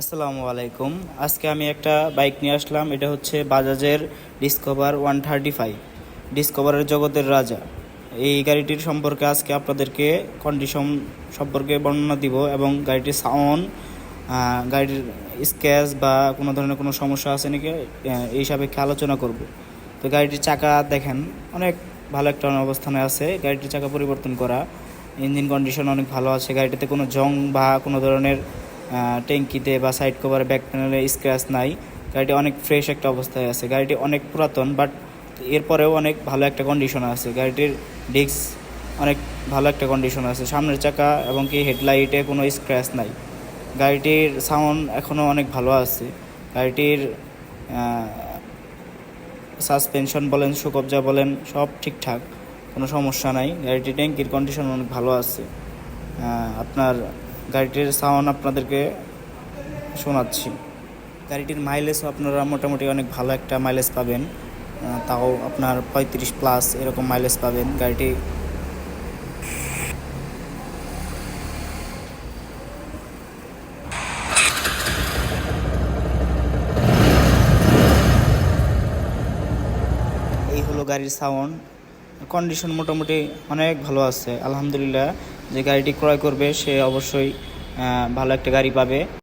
আসসালামু আলাইকুম। আজকে আমি একটা বাইক নিয়ে আসলাম। এটা হচ্ছে বাজাজের ডিসকভার ওয়ান থার্টি ফাইভ, ডিসকভারের জগতের রাজা। এই গাড়িটির সম্পর্কে আজকে আপনাদেরকে কন্ডিশন সম্পর্কে বর্ণনা দিব এবং গাড়িটির সাউন্ড গাড়ির স্ক্যাচ বা কোনো ধরনের কোনো সমস্যা আছে নাকি এই সাপেক্ষে আলোচনা করব। তো গাড়িটির চাকা দেখেন, অনেক ভালো একটা অবস্থানে আছে। গাড়িটির চাকা পরিবর্তন করা, ইঞ্জিন কন্ডিশন অনেক ভালো আছে। গাড়িটিতে কোনো জং বা কোনো ধরনের ট্যাঙ্কিতে বা সাইড কভার ব্যাক প্যানেলে স্ক্র্যাচ নাই। গাড়িটি অনেক ফ্রেশ একটা অবস্থায় আছে। গাড়িটি অনেক পুরাতন বাট এরপরেও অনেক ভালো একটা কন্ডিশন আছে। গাড়িটির ডিস্ক অনেক ভালো একটা কন্ডিশন আছে। সামনের চাকা এবং কি হেডলাইটে কোনো স্ক্র্যাচ নাই। গাড়িটির সাউন্ড এখনও অনেক ভালো আছে। গাড়িটির সাসপেনশন বলেন, সুকবজা বলেন, সব ঠিকঠাক, কোনো সমস্যা নাই। গাড়িটির ট্যাঙ্কির কন্ডিশন অনেক ভালো আছে। আপনার গাড়িটির সাউন্ড আপনাদেরকে শোনাচ্ছি। গাড়িটির মাইলেজও আপনারা মোটামুটি অনেক ভালো একটা মাইলেজ পাবেন। তাও আপনার পঁয়ত্রিশ প্লাস এরকম মাইলেজ পাবেন গাড়িটি। এই হলো গাড়ির সাউন্ড কন্ডিশন মোটামুটি অনেক ভালো আছে, আলহামদুলিল্লাহ। যে গাড়িটি ক্রয় করবে সে অবশ্যই ভালো একটা গাড়ি পাবে।